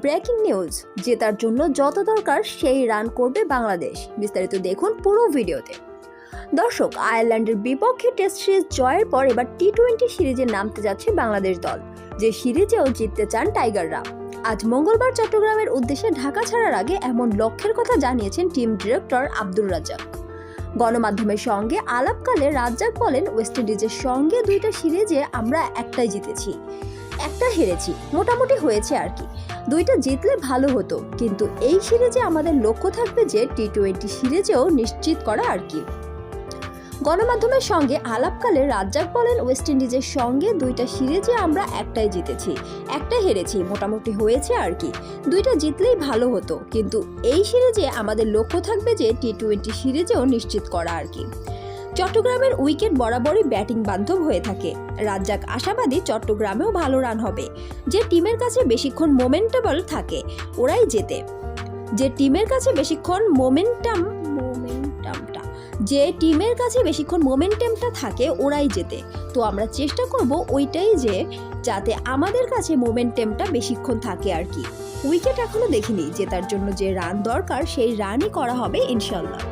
Breaking news জেতার জন্য যত দরকার সেই রান করবে বাংলাদেশ। বিস্তারিত দেখুন পুরো ভিডিওতে। দর্শক, আয়ারল্যান্ডের বিপক্ষে টেস্ট সিরিজ জয়ের পর এবার টি টোয়েন্টি সিরিজে নামতে যাচ্ছে বাংলাদেশ দল, যে সিরিজেও জিততে চান টাইগাররা। আজ মঙ্গলবার চট্টগ্রামের উদ্দেশ্যে ঢাকা ছাড়ার আগে এমন লক্ষ্যের কথা জানিয়েছেন টিম ডিরেক্টর আব্দুর রাজ্জাক। গণমাধ্যমের সঙ্গে আলাপকালে রাজ্জাক বলেন, ওয়েস্ট ইন্ডিজের সঙ্গে দুইটা সিরিজে আমরা একটাই জিতেছি, একটা হেরেছি, মোটামুটি হয়েছে আর কি। দুইটা জিতলে ভালো হতো। কিন্তু এই সিরিজে আমাদের লক্ষ্য থাকবে যে টি টোয়েন্টি সিরিজেও নিশ্চিত করা আর কি। গণমাধ্যমের সঙ্গে আলাপকালে রাজ্জাক বলেন, ওয়েস্ট ইন্ডিজের সঙ্গে দুইটা সিরিজে আমরা একটাই জিতেছি, একটা হেরেছি, মোটামুটি হয়েছে আর কি। দুইটা জিতলেই ভালো হতো, কিন্তু এই সিরিজে আমাদের লক্ষ্য থাকবে যে টি টোয়েন্টি সিরিজেও নিশ্চিত করা আর কি। চট্টগ্রামের উইকেট বরাবরই ব্যাটিং বান্ধব হয়ে থাকে। রাজ্জাক আশাবাদী চট্টগ্রামেও ভালো রান হবে। যে টিমের কাছে বেশিক্ষণ মোমেন্টেবল থাকে, ওরাই জেতে। যে টিমের কাছে বেশিক্ষণ মোমেন্টাম, মোমেন্টামটা। যে টিমের কাছে বেশিক্ষণ মোমেন্টামটা থাকে, ওরাই জেতে। তো আমরা চেষ্টা করব ওইটাই যে, যাতে আমাদের কাছে মোমেন্টামটা বেশিক্ষণ থাকে আর কি। উইকেট এখনও দেখিনি, জেতার জন্য যে রান দরকার, সেই রানই করা হবে, ইনশাল্লাহ।